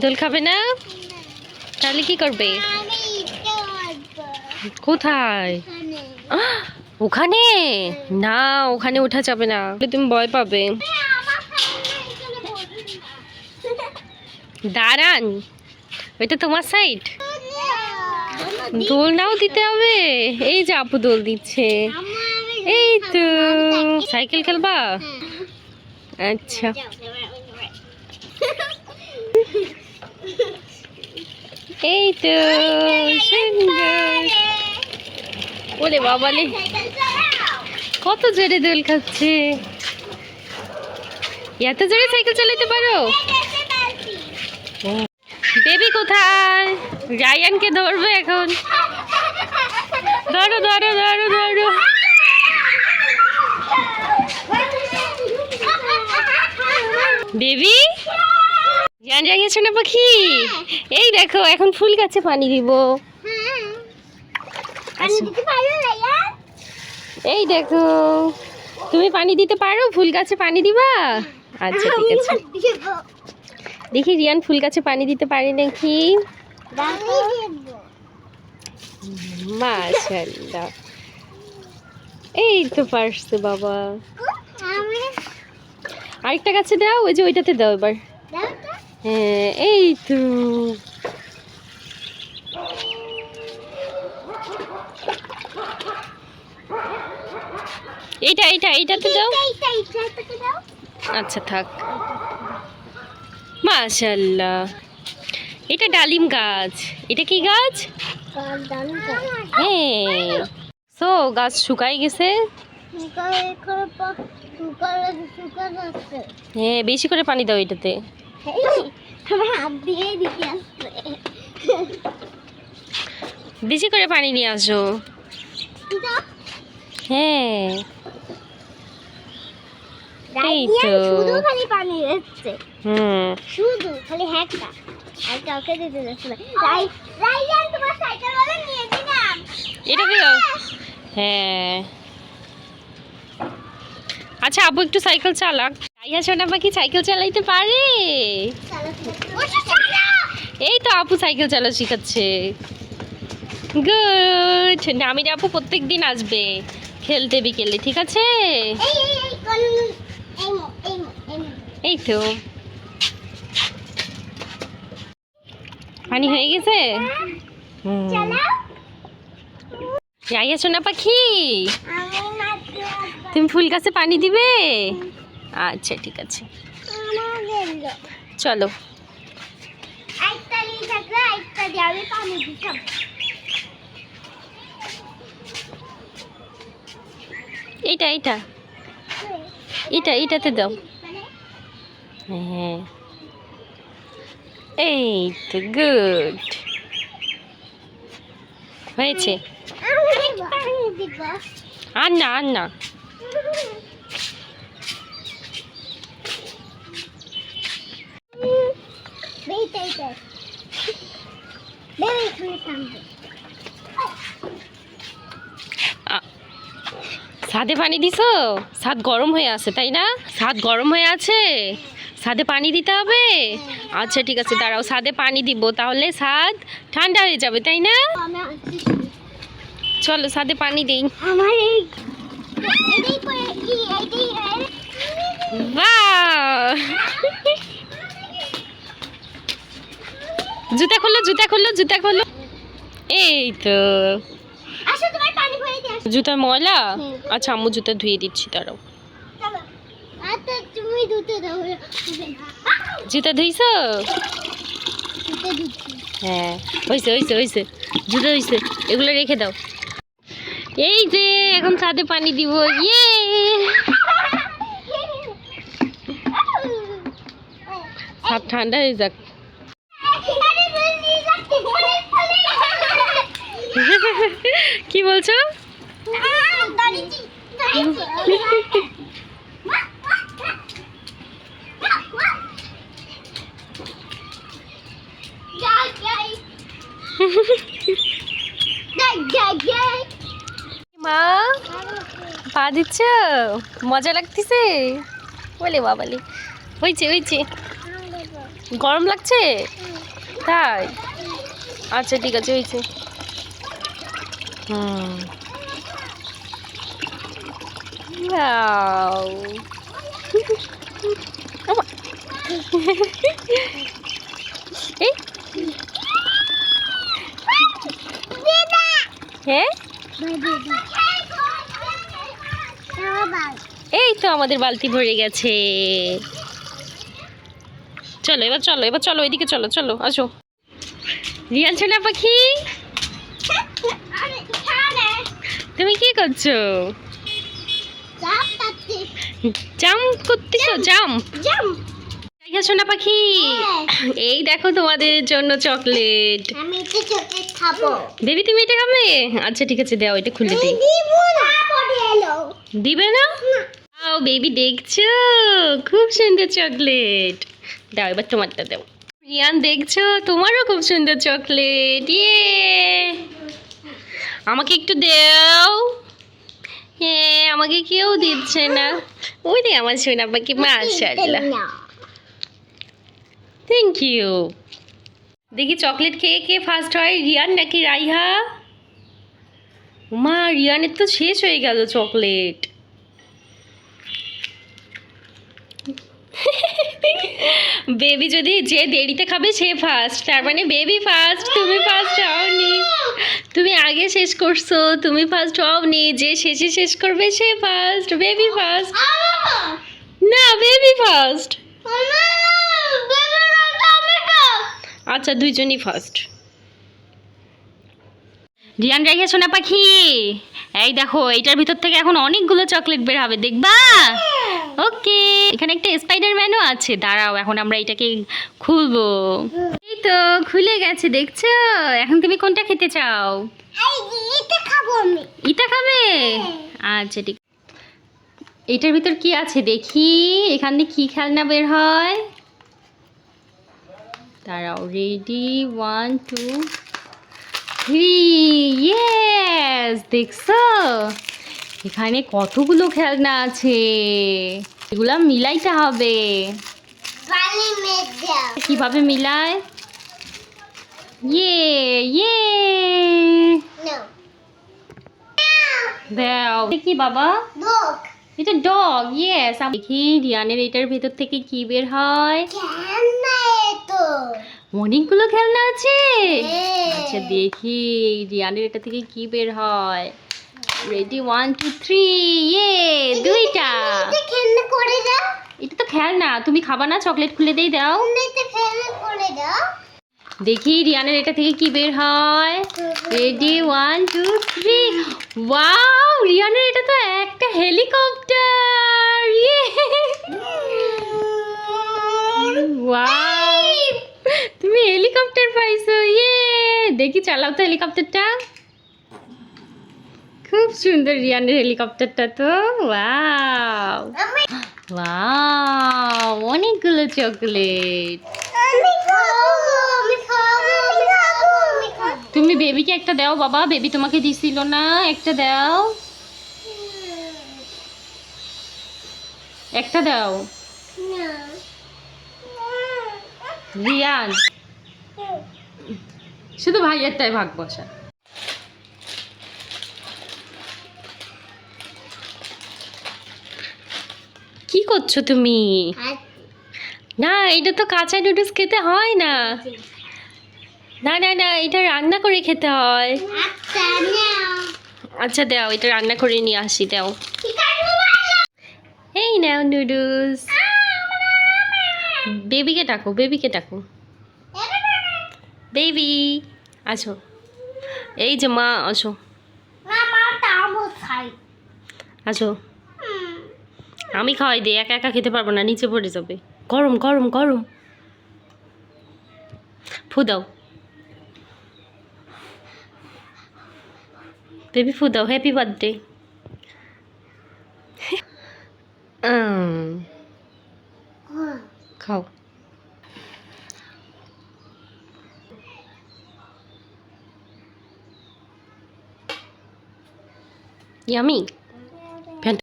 দোল খাবে না? তাহলে কি করবে? কোথায়? ওখানে? না, ওখানে ওঠা যাবে না। তুমি ভয় পাবে। দাঁড়ান, ওইটা তোমার সাইড দোল নাও দিতে হবে। এই যে আপু দোল দিচ্ছে। এই তো। সাইকেল খেলবা? আচ্ছা। এই তো ওরে বাবালে কত জোরে দোল খাচ্ছে। এত জোরে সাইকেল চালাতে পারো? বেবি কোথায়? রায়ানকে ধরবে এখন। ধরো ধরো ধরো ধরো। বেবি? জান জাগিয়েছো না পাখি? এই দেখো এখন ফুল গাছে পানি দিব। এই দেখো তুমি পানি দিতে পারো ফুল গাছে পানি দিবা? আচ্ছা ঠিক আছে। দেখি রিয়ান ফুল গাছে পানি দিতে পারে নাকি? এই তো পারছ বাবা। আরেকটা গাছে দাও ওই যে ওইটাতে দাও এবার। হ্যাঁ এই তো। এইটা এইটা এইটাতে দাও। আচ্ছা থাক। মাশাল্লাহ। এটা ডালিম গাছ। এটা কি গাছ? হ্যাঁ। সো গাছ শুকাই গেছে। হ্যাঁ বেশি করে পানি দাও এটাতে। বেশি করে পানি নিয়ে আসো। হ্যাঁ। এই তো। শুধু খালি পানি দিচ্ছে হুম। শুধু খালি হ্যাকটা আর কাউকে দিতে যাচ্ছে না। রাই রাইয়ান তোমার সাইকেল বলে নিয়ে দিলাম এটা কি হ্যাঁ। আচ্ছা আবু একটু সাইকেল চালাক। রাইয়া সোনা পাখি সাইকেল চালাইতে পারে? এই তো আপু সাইকেল চালা শিখাচ্ছে। গুড নামির আপু প্রত্যেক দিন আসবে। খেলতে বিকেলে, ঠিক আছে? এই তো। পানি হয়ে গেছে। চালাও সোনা পাখি, তুমি ফুল গাছে পানি দিবে? আচ্ছা ঠিক আছে। চলো। এইটা এইটা। এটা এটাতে দাও। হ্যাঁ। এই তো গুড। হয়েছে। আর না আর না আ- ছাদে পানি দিছো? ছাদ গরম হয়ে আছে তাই না? ছাদ গরম হয়ে আছে? ছাদে পানি দিতে হবে? আচ্ছা ঠিক আছে দাঁড়াও ছাদে পানি দিব তাহলে ছাদ ঠান্ডা হয়ে যাবে তাই না? চলো ছাদে পানি দিই। আমার এই এটাই করে কি এটাই বাহ জুতা খুললো জুতা খুললো জুতা খোলো এই তো। জুতা ময়লা? আচ্ছা আম্মু জুতা ধুয়ে দিচ্ছি চলো। আচ্ছা জুতা ধুইছো? হ্যাঁ হয়েছে হয়েছে হয়েছে জুতো হয়েছে এগুলো রেখে দাও। এই যে এখন ছাদে পানি দিব ইয়ে। ছাদ ঠান্ডা হয়ে যাক। কি বলছো? মা, পা দিচ্ছ? মজা লাগতেছে? বলে বাবালে। হয়েছে হয়েছে গরম লাগছে? তাই? আচ্ছা ঠিক আছে হয়েছে হুম Wow. ওমা। এই হ্যাঁ এই তো আমাদের বালতি ভরে গেছে চলো, এবার চলো এবার চলো ওইদিকে চলো চলো, আসো রিয়ান ছোনা পাখি তুমি কি করছ? জাম্প করতেছো? জাম্প। সোনা পাখি? এই দেখো তোমাদের জন্য চকলেট। আমি চকলেট খাব। দেবী তুমি এটা খাবে? আচ্ছা ঠিক আছে দাও এটা খুলে দিই। দিব না আও বেবি দেখছ? খুব সুন্দর চকলেট। দাও এবার তোমারটা দাও। রিয়ান দেখছ? তোমারও খুব সুন্দর চকলেট। ইয়ে! আমাকে একটু দেও। হ্যাঁ আমাকে কেউ দিচ্ছে না। ওই রে আমার সোনা পাখি, মাশাআল্লাহ। না থ্যাংক ইউ দেখি চকলেট খেয়ে খেয়ে ফার্স্ট হয় রিয়ান নাকি রাইহা? মা রিয়ানের তো শেষ হয়ে গেল চকলেট বেবি যদি যে দেরিতে খাবে সে ফার্স্ট তার মানে বেবি ফার্স্ট তুমি ফার্স্ট হওনি। তুমি আগে শেষ করছ, তুমি ফার্স্ট হওনি, যে শেষে শেষ করবে সে ফার্স্ট বেবি ফার্স্ট না, বেবি ফার্স্ট আচ্ছা দুইজনই ফার্স্ট রিয়ান রেখে সোনা পাখি, এই দেখো, এইটার ভিতর থেকে এখন অনেকগুলো চকলেট বের হবে, দেখবা? ওকে এখানে একটা স্পাইডার ম্যানও আছে। দাঁড়াও এখন আমরা এটাকে খুলবো। এই তো খুলে গেছে দেখছ? এখন তুমি কোনটা খেতে চাও? এটা খাব আমি। ইটা খাবে? আচ্ছা ঠিক। এটার ভিতর কি আছে দেখি? এখানে কি খেলনা বের হয়? দাঁড়াও ready one two three yes দেখছ? এখানে কতগুলো খেলনা আছে? এগুলো মিলাইতে হবে। কীভাবে মিলায়? ইয়ে ইয়ে। দাও। কি বাবা? এটা ডগ ইয়েস দেখি রিয়ানের এটার ভেতর থেকে কি বের হয়। অনেকগুলো খেলনা আছে। হ্যাঁ। আচ্ছা দেখি রিয়ানের এটা থেকে কি বের হয়। রেডি ওয়ান টু থ্রি ইয়ে দুইটা। এটা খেলনা করে দাও। এটা তো খেলনা তুমি খাবা না চকলেট খুলে দেই দাও। করে দাও। দেখি রিয়ানের এটা থেকে কি বের হয়। Ready one two three wow রিয়ানের এটা তো একটা হেলিকপ্টার ইয়ে ওয়াও তুমি হেলিকপ্টার পাইছো ইয়ে দেখি চালাও তো হেলিকপ্টারটা খুব সুন্দর রিয়ানের হেলিকপ্টারটা তো। ওয়াও ওয়াও অনেকগুলো চকলেট। তুমি বেবিকে একটা দাও বাবা, বেবি তোমাকে দিছিল না, একটা দাও। একটা দাও। রিয়ান। শুধু ভাইয়েরটাই ভাগ বসা কি করছ তুমি? না এটা তো কাঁচা নুডলস খেতে হয় না। না না না এটা রান্না করে খেতে হয়। আচ্ছা দাও এটা রান্না করে নিয়ে আসি দাও। এই নাও নুডলস। বেবিকে ডাকো বেবিকে ডাকো। বেবি আসো। এই যে মা আসো। আসো। আমি খাওয়াই দিই, একা একা খেতে পারব না, নিচে পড়ে যাবে। গরম গরম গরম। ফু দাও। বেবি, ফু দাও। হ্যাপি বার্থডে খাও। ইয়ামি